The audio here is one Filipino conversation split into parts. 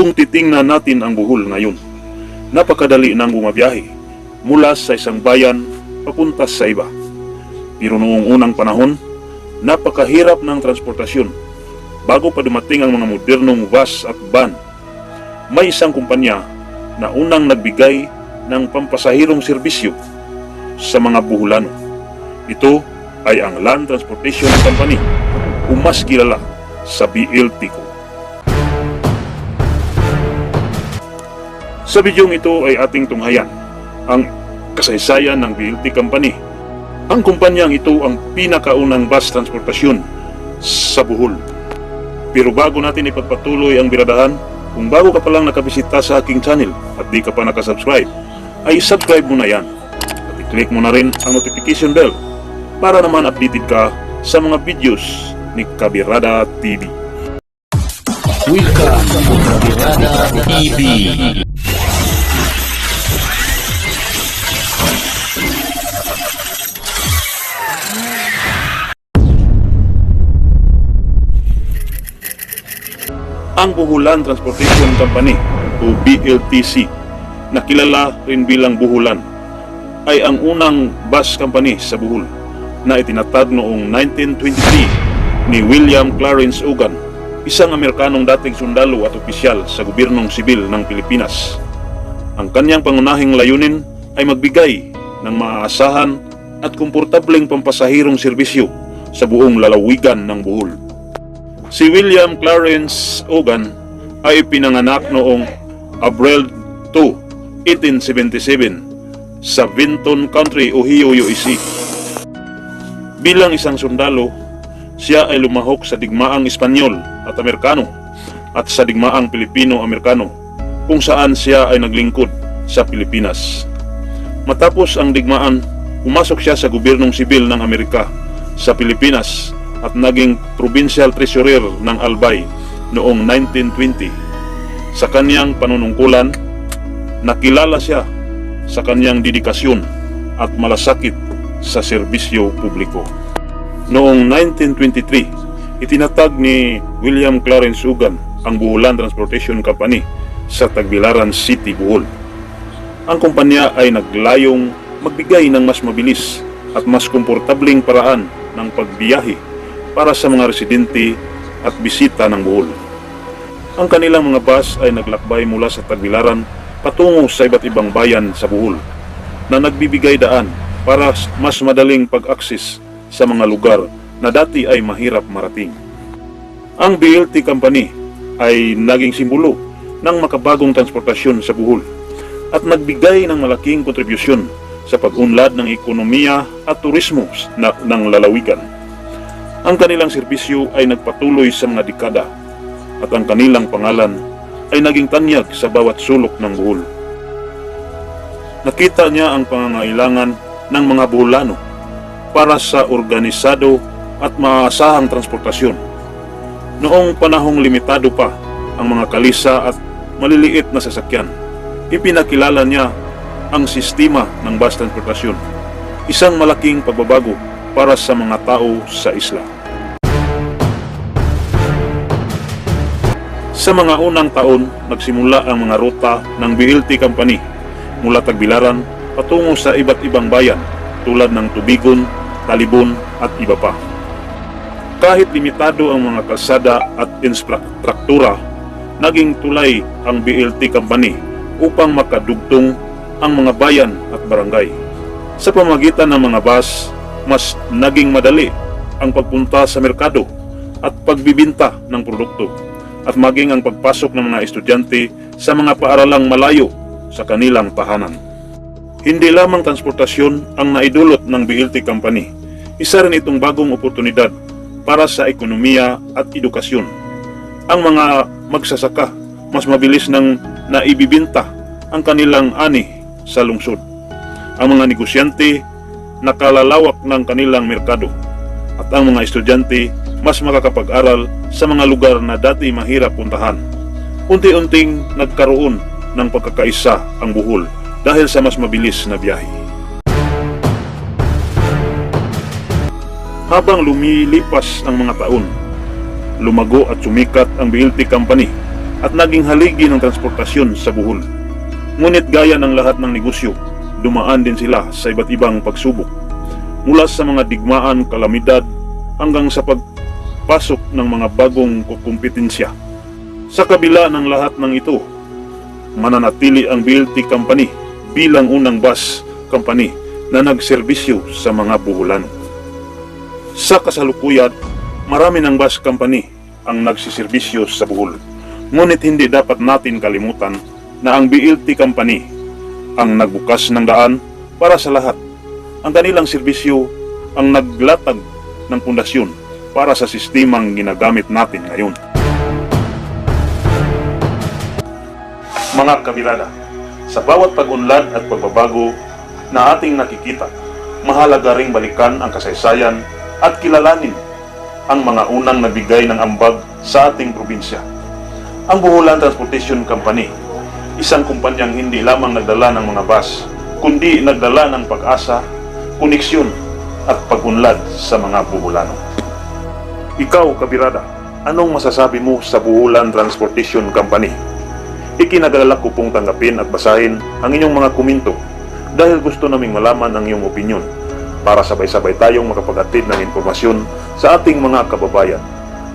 Kung titingnan natin ang buhol ngayon, napakadali nang bumabiyahe mula sa isang bayan papunta sa iba. Pero noong unang panahon, napakahirap ng transportasyon bago pa dumating ang mga modernong bus at van. May isang kumpanya na unang nagbigay ng pampasahirong serbisyo sa mga buholano. Ito ay ang Land Transportation Company o mas kilala sa BLTCO. Sa bidyong ito ay ating tunghayan ang kasaysayan ng BLT Company. Ang kumpanyang ito ang pinakaunang bus transportasyon sa Bohol. Pero bago natin ipagpatuloy ang biradahan, kung bago ka pa lang nakabisita sa aking channel at di ka pa nakasubscribe, ay subscribe mo na yan. At i-click mo na rin ang notification bell para naman updated ka sa mga videos ni Kabirada TV. Welcome to Kabirada TV. Ang Buhulan Transportation Company o BLTC na kilala rin bilang Buhulan ay ang unang bus company sa Bohol na itinatag noong 1923 ni William Clarence Ugan, isang Amerikanong dating sundalo at opisyal sa gobyernong sibil ng Pilipinas. Ang kanyang pangunahing layunin ay magbigay ng maaasahan at komportableng pampasahirong serbisyo sa buong lalawigan ng Bohol. Si William Clarence Ogan ay pinanganak noong Abril 2, 1877 sa Vinton Country, Ohio, USA. Bilang isang sundalo, siya ay lumahok sa digmaang Espanyol at Amerikano at sa digmaang Pilipino-Amerikano kung saan siya ay naglingkod sa Pilipinas. Matapos ang digmaan, pumasok siya sa gobyernong sibil ng Amerika sa Pilipinas at naging provincial treasurer ng Albay noong 1920. Sa kanyang panunungkulan, nakilala siya sa kanyang dedikasyon at malasakit sa serbisyo publiko. Noong 1923, itinatag ni William Clarence Ugan ang Buholan Transportation Company sa Tagbilaran City, Bohol. Ang kumpanya ay naglayong magbigay ng mas mabilis at mas komportabling paraan ng pagbiyahe para sa mga residente at bisita ng Bohol. Ang kanilang mga bus ay naglakbay mula sa Tagbilaran patungo sa iba't ibang bayan sa Bohol na nagbibigay daan para mas madaling pag-akses sa mga lugar na dati ay mahirap marating. Ang BLT Company ay naging simbolo ng makabagong transportasyon sa Bohol at nagbigay ng malaking kontribusyon sa pag-unlad ng ekonomiya at turismo ng lalawigan. Ang kanilang serbisyo ay nagpatuloy sa mga dekada at ang kanilang pangalan ay naging tanyag sa bawat sulok ng Bohol. Nakita niya ang pangangailangan ng mga Boholano para sa organisado at maaasahang transportasyon. Noong panahong limitado pa ang mga kalisa at maliliit na sasakyan, ipinakilala niya ang sistema ng bus transportasyon, isang malaking pagbabago para sa mga tao sa isla. Sa mga unang taon, nagsimula ang mga ruta ng BLT Company mula Tagbilaran patungo sa iba't ibang bayan tulad ng Tubigon, Talibon at iba pa. Kahit limitado ang mga kalsada at infrastruktura, naging tulay ang BLT Company upang makadugtong ang mga bayan at barangay. Sa pamagitan ng mga bus, mas naging madali ang pagpunta sa merkado at pagbibinta ng produkto at maging ang pagpasok ng mga estudyante sa mga paaralang malayo sa kanilang tahanan. Hindi lamang transportasyon ang naidulot ng BLT Company. Isa rin itong bagong oportunidad para sa ekonomiya at edukasyon. Ang mga magsasaka mas mabilis nang naibibinta ang kanilang ani sa lungsod. Ang mga negosyante nakalalawak ng kanilang merkado at ang mga estudyante mas makakapag-aral sa mga lugar na dati mahirap puntahan. Unti-unting nagkaroon ng pagkakaisa ang buhol dahil sa mas mabilis na biyahe. Habang lumilipas ang mga taon, lumago at sumikat ang BLT Company at naging haligi ng transportasyon sa Bohol. Ngunit gaya ng lahat ng negosyo, dumaan din sila sa iba't ibang pagsubok. Mula sa mga digmaan, kalamidad, hanggang sa pagpasok ng mga bagong kukumpetensya. Sa kabila ng lahat ng ito, mananatili ang BLT Company bilang unang bus company na nagserbisyo sa mga buhulan. Sa kasalukuyan, marami ng bus company ang nagsiservisyo sa Bohol. Ngunit hindi dapat natin kalimutan na ang BLT Company ang nagbukas ng daan para sa lahat. Ang kanilang serbisyo ang naglatag ng pundasyon para sa sistemang ginagamit natin ngayon. Mga kabirada, sa bawat pag-unlad at pagbabago na ating nakikita, mahalaga ring balikan ang kasaysayan at kilalanin ang mga unang nabigay ng ambag sa ating probinsya. Ang Buhulan Transportation Company, isang kumpanyang hindi lamang nagdala ng mga bus, kundi nagdala ng pag-asa, koneksyon at pag-unlad sa mga buhulano. Ikaw, kabirada, anong masasabi mo sa Buhulan Transportation Company? Ikinagalak ko pong tanggapin at basahin ang inyong mga komento dahil gusto naming malaman ang iyong opinion para sabay-sabay tayong makapaghatid ng impormasyon sa ating mga kababayan.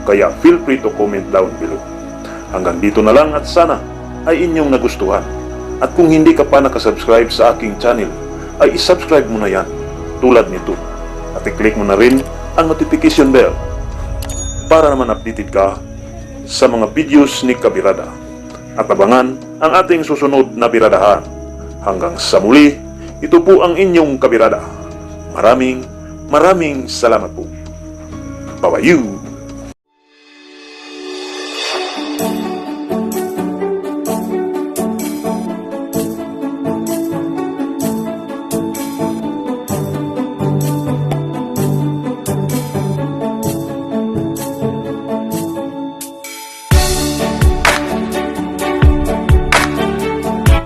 Kaya feel free to comment down below. Hanggang dito na lang at sana ay inyong nagustuhan. At kung hindi ka pa nakasubscribe sa aking channel, ay isubscribe mo na yan tulad nito. At i-click mo na rin ang notification bell para naman updated ka sa mga videos ni Kabirada. At abangan ang ating susunod na biradahan. Hanggang sa muli, ito po ang inyong Kabirada. Maraming, maraming salamat po. Babayu!